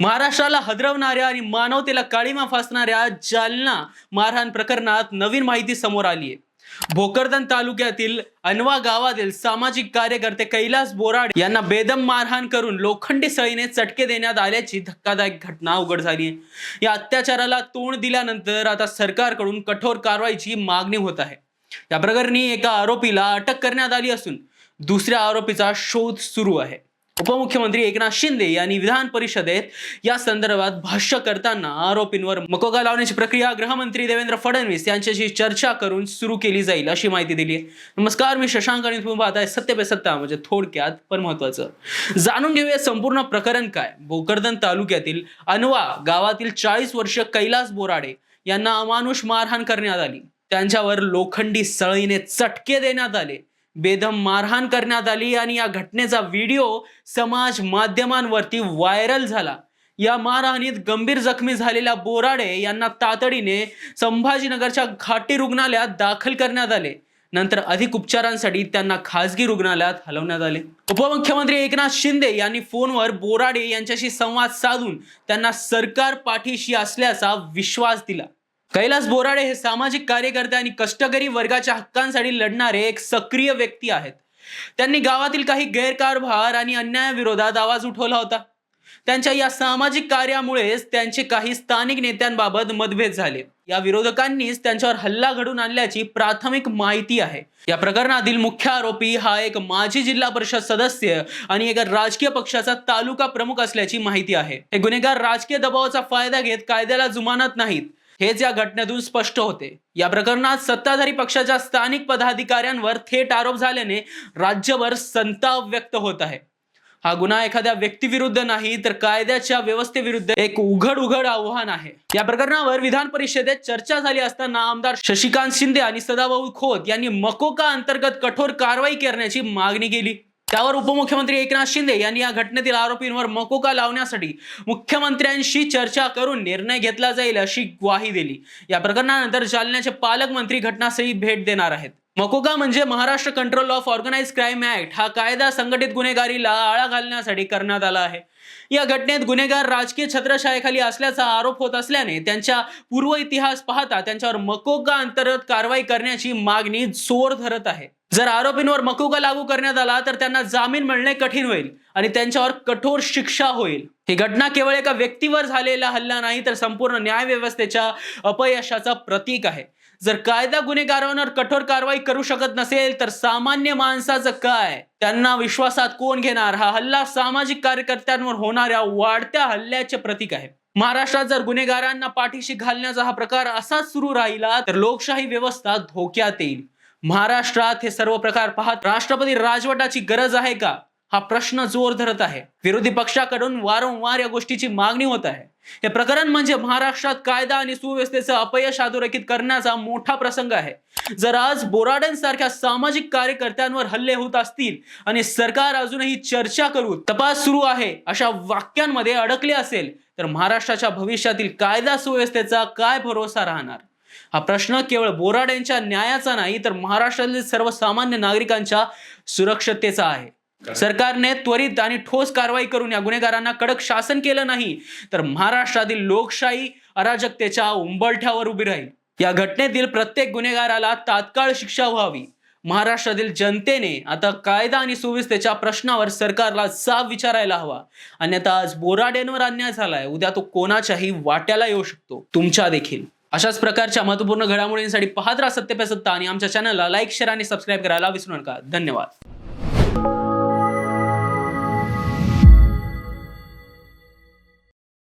महाराष्ट्राला हदरवणाऱ्या आणि मानवतेला काळीमा फासणाऱ्या जालना मारहाण प्रकरणात नवीन माहिती समोर आली आहे भोकरदन तालुक्यातील अनवा गावातील सामाजिक कार्यकर्ते कैलास बोराड यांना बेदम मारहाण करून लोखंडी सळीने चटके देण्यात आल्याची धक्कादायक घटना उघड झाली आहे या अत्याचाराला तोंड दिल्यानंतर आता सरकारकडून कठोर कारवाईची मागणी होत आहे. या प्रकरणी एका आरोपीला अटक करण्यात आली असून दुसऱ्या आरोपीचा शोध सुरू आहे. उपमुख्यमंत्री एकनाथ शिंदे यांनी विधान परिषदेत या संदर्भात भाष्य करताना आरोपींवर मकोगा लावण्याची प्रक्रिया गृहमंत्री देवेंद्र फडणवीस यांच्याशी चर्चा करून सुरू केली जाईल अशी माहिती दिली आहे. नमस्कार मी शशांक आणि तुम्ही पाहताय सत्य पे सत्ता म्हणजे थोडक्यात पण महत्वाचं. जाणून घेऊया संपूर्ण प्रकरण काय. भोकरदन तालुक्यातील अनवा गावातील चाळीस वर्ष कैलास बोराडे यांना अमानुष मारहाण करण्यात आली. त्यांच्यावर लोखंडी सळीने चटके देण्यात आले. बेदम मारहाण करण्यात आली आणि या घटनेचा व्हिडिओ समाज माध्यमांवरती व्हायरल झाला. या मारहाणीत गंभीर जखमी झालेल्या बोराडे यांना तातडीने संभाजीनगरच्या घाटी रुग्णालयात दाखल करण्यात आले. नंतर अधिक उपचारांसाठी त्यांना खासगी रुग्णालयात हलवण्यात आले. उपमुख्यमंत्री एकनाथ शिंदे यांनी फोनवर बोराडे यांच्याशी संवाद साधून त्यांना सरकार पाठीशी असल्याचा विश्वास दिला. कैलास बोराडे हे सामाजिक कार्यकर्ते आणि कष्टकरी वर्गाच्या हक्कांसाठी लढणारे एक सक्रिय व्यक्ती आहेत. त्यांनी गावातील काही गैरकारभार आणि अन्यायाविरोधात आवाज उठवला होता. त्यांच्या या सामाजिक कार्यामुळेच त्यांचे काही स्थानिक नेत्यांबाबत मतभेद झाले. या विरोधकांनीच त्यांच्यावर हल्ला घडून आणल्याची प्राथमिक माहिती आहे. या प्रकरणातील मुख्य आरोपी हा एक माजी जिल्हा परिषद सदस्य आणि एका राजकीय पक्षाचा तालुका प्रमुख असल्याची माहिती आहे. हे गुन्हेगार राजकीय दबावाचा फायदा घेत कायद्याला जुमानत नाहीत. हेच या घटनेतून स्पष्ट होते या प्रकरणात सत्ताधारी पक्षाच्या स्थानिक पदाधिकाऱ्यांवर थेट आरोप झाल्याने राज्यभर संताप व्यक्त होत आहे. हा गुन्हा एखाद्या व्यक्तीविरुद्ध नाही तर कायद्याच्या व्यवस्थेविरुद्ध एक उघड उघड आव्हान आहे. या प्रकरणावर विधान परिषदेत चर्चा झाली असताना आमदार शशिकांत शिंदे आणि सदाभाऊ खोत यांनी मकोका अंतर्गत कठोर कारवाई करण्याची मागणी केली. त्यावर उपमुख्यमंत्री एकनाथ शिंदे यांनी या घटनेतील आरोपींवर मकोका लावण्यासाठी मुख्यमंत्र्यांशी चर्चा करून निर्णय घेतला जाईल अशी ग्वाही दिली. या प्रकरणानंतर जालन्याचे पालकमंत्री घटनास्थळी भेट देणार आहेत. मकोका म्हणजे Maharashtra control of organise crime act हा कायदा संघटित गुन्हेगारीला आळा घालण्यासाठी करण्यात आला आहे. या घटनेत गुन्हेगार राजकीय छत्रछायाखाली असल्याचा आरोप होत असल्याने त्यांच्या पूर्व इतिहास पाहता त्यांच्यावर मकोका अंतर्गत कारवाई करण्याची मागणी जोर धरत आहे. जर आरोपींवर मकुका लागू करण्यात आला तर त्यांना जामीन मिळणे कठीण होईल आणि त्यांच्यावर कठोर शिक्षा होईल. ही घटना केवळ एका व्यक्तीवर झालेला हल्ला नाही तर संपूर्ण न्याय व्यवस्थेच्या अपयशाचा प्रतीक आहे. जर कायदा गुन्हेगारांवर कठोर कारवाई करू शकत नसेल तर सामान्य माणसाचं काय? त्यांना विश्वासात कोण घेणार? हा हल्ला सामाजिक कार्यकर्त्यांवर होणाऱ्या वाढत्या हल्ल्याचे प्रतीक आहे. महाराष्ट्रात जर गुन्हेगारांना पाठीशी घालण्याचा हा प्रकार असाच सुरू राहिला तर लोकशाही व्यवस्था धोक्यात येईल. महाराष्ट्रात हे सर्व प्रकार पाहत राष्ट्रपती राजवटाची गरज आहे का? हा प्रश्न जोर धरत आहे. विरोधी पक्षाकडून वारंवार या गोष्टीची मागणी होत आहे. हे प्रकरण म्हणजे महाराष्ट्रात कायदा आणि सुव्यवस्थेचं अपयश अधोरेखित करण्याचा मोठा प्रसंग आहे. जर आज बोराड्यांसारख्या सामाजिक कार्यकर्त्यांवर हल्ले होत असतील आणि सरकार अजूनही चर्चा करू तपास सुरू आहे अशा वाक्यांमध्ये अडकले असेल तर महाराष्ट्राच्या भविष्यातील कायदा सुव्यवस्थेचा काय भरोसा राहणार? हा प्रश्न केवळ बोराडेंच्या न्यायाचा नाही तर महाराष्ट्रातील सर्वसामान्य नागरिकांच्या सुरक्षतेचा आहे. सरकारने त्वरित आणि ठोस कारवाई करून या गुन्हेगारांना कडक शासन केलं नाही तर महाराष्ट्रातील लोकशाही अराजकतेच्या उंबरठ्यावर उभी राहील. या घटनेतील प्रत्येक गुन्हेगाराला तात्काळ शिक्षा व्हावी. महाराष्ट्रातील जनतेने आता कायदा आणि सुव्यवस्थेच्या प्रश्नावर सरकारला जाब विचारायला हवा. अन्यथा आज बोराडेंवर अन्याय झालाय. उद्या तो कोणाच्याही वाट्याला येऊ शकतो. तुमच्या देखील. अशाच प्रकारच्या महत्त्वपूर्ण घडामोडींसाठी पाहत राहा सत्य सत्ता आणि आमच्या चॅनलला लाईक शेअर आणि सबस्क्राईब करायला विसरू नका. धन्यवाद.